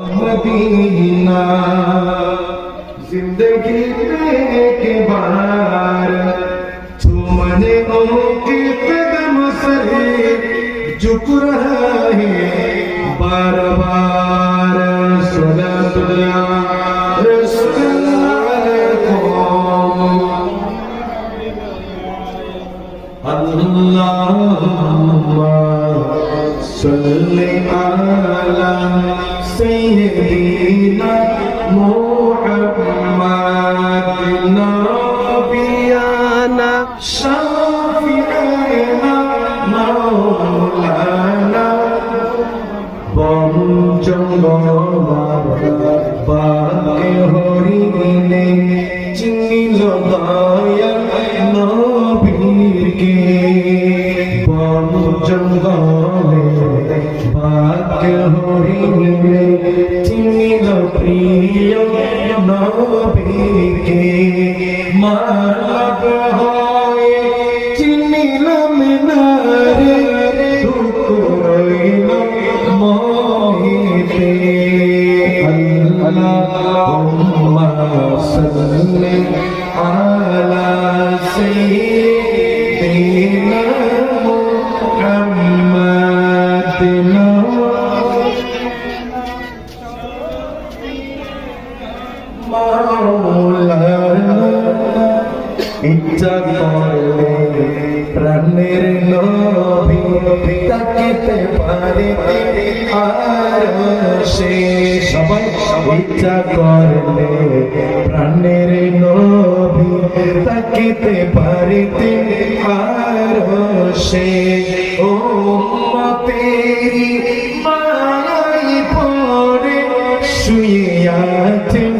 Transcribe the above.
Medina. ज़िंदगी एक बार। चुमने उनके कदम से झुक रहा है बार। बार सुना अल्लाह सल्ले अला سيدنا محمد. نبينا شافعنا مولانا. পঞ্চমবার পাকে হরি দিলে চিনিল দয়া নবীকে পঞ্চমবার বাকে হরিলে চিনিল প্রিয় নবীকে মানব হয় চিনিলাম না রে দুঃখ রইল মাওলানা ইচ্ছা করলে প্রাণের নবী তাকিতে পারে আর সে সবাই ইচ্ছা করলে প্রাণের নবী তাকিতে পারে আর সে ও শুয়ে আছেন